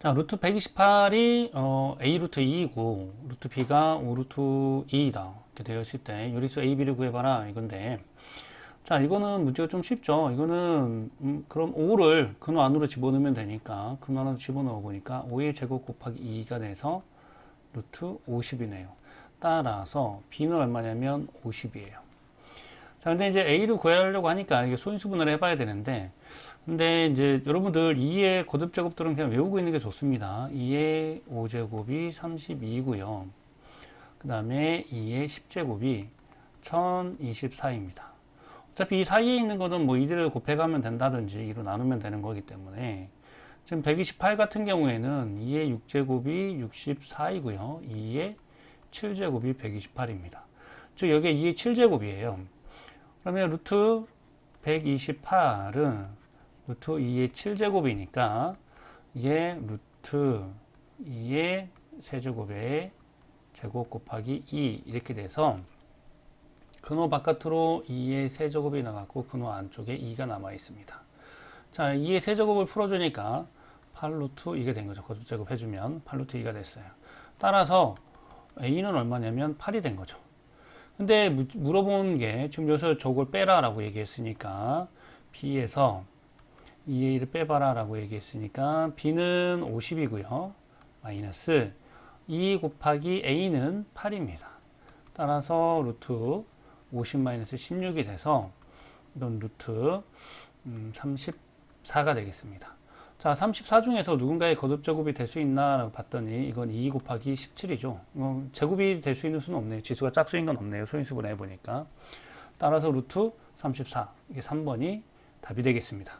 자, 루트 128이 어, A 루트 2이고 루트 B가 5 루트 2이다. 이렇게 되어 있을 때 요리수 A, B를 구해봐라 이건데 자, 이거는 문제가 좀 쉽죠. 이거는 음, 그럼 5를 근호 안으로 집어넣으면 되니까 근호 안으로 집어넣어 보니까 5의 제곱 곱하기 2가 돼서 루트 50이네요. 따라서 B는 얼마냐면 50이에요. 자, 근데 이제 A를 구하려고 하니까 이게 소인수분을 해봐야 되는데, 근데 이제 여러분들 2의 거듭 제곱들은 그냥 외우고 있는 게 좋습니다. 2의 5제곱이 32고요. 그 다음에 2의 10제곱이 1024입니다. 어차피 이 사이에 있는 거는 뭐 이들을 곱해가면 된다든지 2로 나누면 되는 거기 때문에 지금 128 같은 경우에는 2의 6제곱이 64이고요. 2의 7제곱이 128입니다. 즉 여기에 2의 7제곱이에요. 그러면 루트 128은 루트 2의 7제곱이니까 이게 루트 2의 세제곱의 제곱 곱하기 2 이렇게 돼서 근호 바깥으로 2의 세제곱이 나갔고 근호 안쪽에 2가 남아 있습니다. 자, 2의 세제곱을 풀어주니까 8루트 2가 된 거죠. 거듭제곱 해주면 8루트 2가 됐어요. 따라서 A는 얼마냐면 8이 된 거죠. 근데 무- 물어본 게 지금 여기서 저걸 빼라 라고 얘기했으니까 B에서 2의 1을 빼봐라 라고 얘기했으니까 B는 50이고요. 마이너스 2 곱하기 A는 8입니다. 따라서 루트 50 마이너스 16이 돼서 이건 루트 음, 34가 되겠습니다. 자, 34 중에서 누군가의 거듭 제곱이 될 수 있나라고 봤더니 이건 2 곱하기 17이죠. 어, 제곱이 될 수 있는 수는 없네요. 지수가 짝수인 건 없네요. 소인수분해 보니까. 따라서 루트 34 이게 3번이 답이 되겠습니다.